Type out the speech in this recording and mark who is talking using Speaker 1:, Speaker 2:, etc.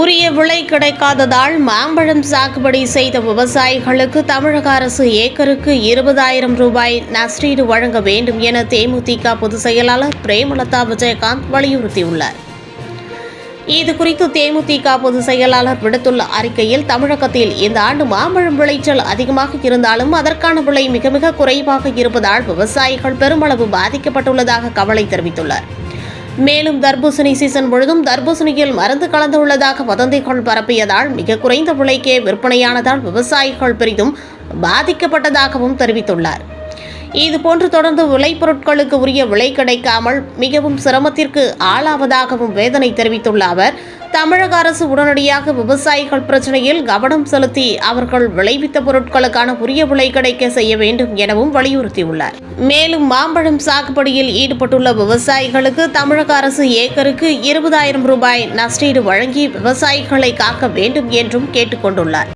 Speaker 1: உரிய விலை கிடைக்காததால் மாம்பழம் சாகுபடி செய்த விவசாயிகளுக்கு தமிழக அரசு ஏக்கருக்கு இருபதாயிரம் ரூபாய் நஷ்டீடு வழங்க வேண்டும் என தேமுதிக பொதுச் செயலாளர் பிரேமலதா விஜயகாந்த் வலியுறுத்தியுள்ளார். இது குறித்து தேமுதிக பொதுச் செயலாளர் விடுத்துள்ள அறிக்கையில் தமிழகத்தில் இந்த ஆண்டு மாம்பழம் விளைச்சல் அதிகமாக இருந்தாலும் அதற்கான விலை மிக மிக குறைவாக இருப்பதால் விவசாயிகள் பெருமளவு பாதிக்கப்பட்டுள்ளதாக கவலை தெரிவித்துள்ளார். மேலும் தர்பூசணி சீசன் முழுதும் தர்பூசணியில் மருந்து கலந்துள்ளதாக வதந்திகள் பரப்பியதால் மிக குறைந்த விலைக்கே விற்பனையானதால் விவசாயிகள் பெரிதும் பாதிக்கப்பட்டதாகவும் தெரிவித்துள்ளார். இதுபோன்று தொடர்ந்து விளைபொருட்களுக்கு உரிய விலை கிடைக்காமல் மிகவும் சிரமத்திற்கு ஆளாவதாகவும் வேதனை தெரிவித்துள்ள அவர் தமிழக அரசு உடனடியாக விவசாயிகள் பிரச்சனையில் கவனம் செலுத்தி அவர்கள் விளைவித்த பொருட்களுக்கான உரிய விலை கிடைக்க செய்ய வேண்டும் எனவும் வலியுறுத்தியுள்ளார். மேலும் மாம்பழம் சாகுபடியில் ஈடுபட்டுள்ள விவசாயிகளுக்கு தமிழக அரசு ஏக்கருக்கு இருபதாயிரம் ரூபாய் நஷ்டீடு வழங்கி விவசாயிகளை காக்க வேண்டும் என்றும் கேட்டுக்கொண்டுள்ளார்.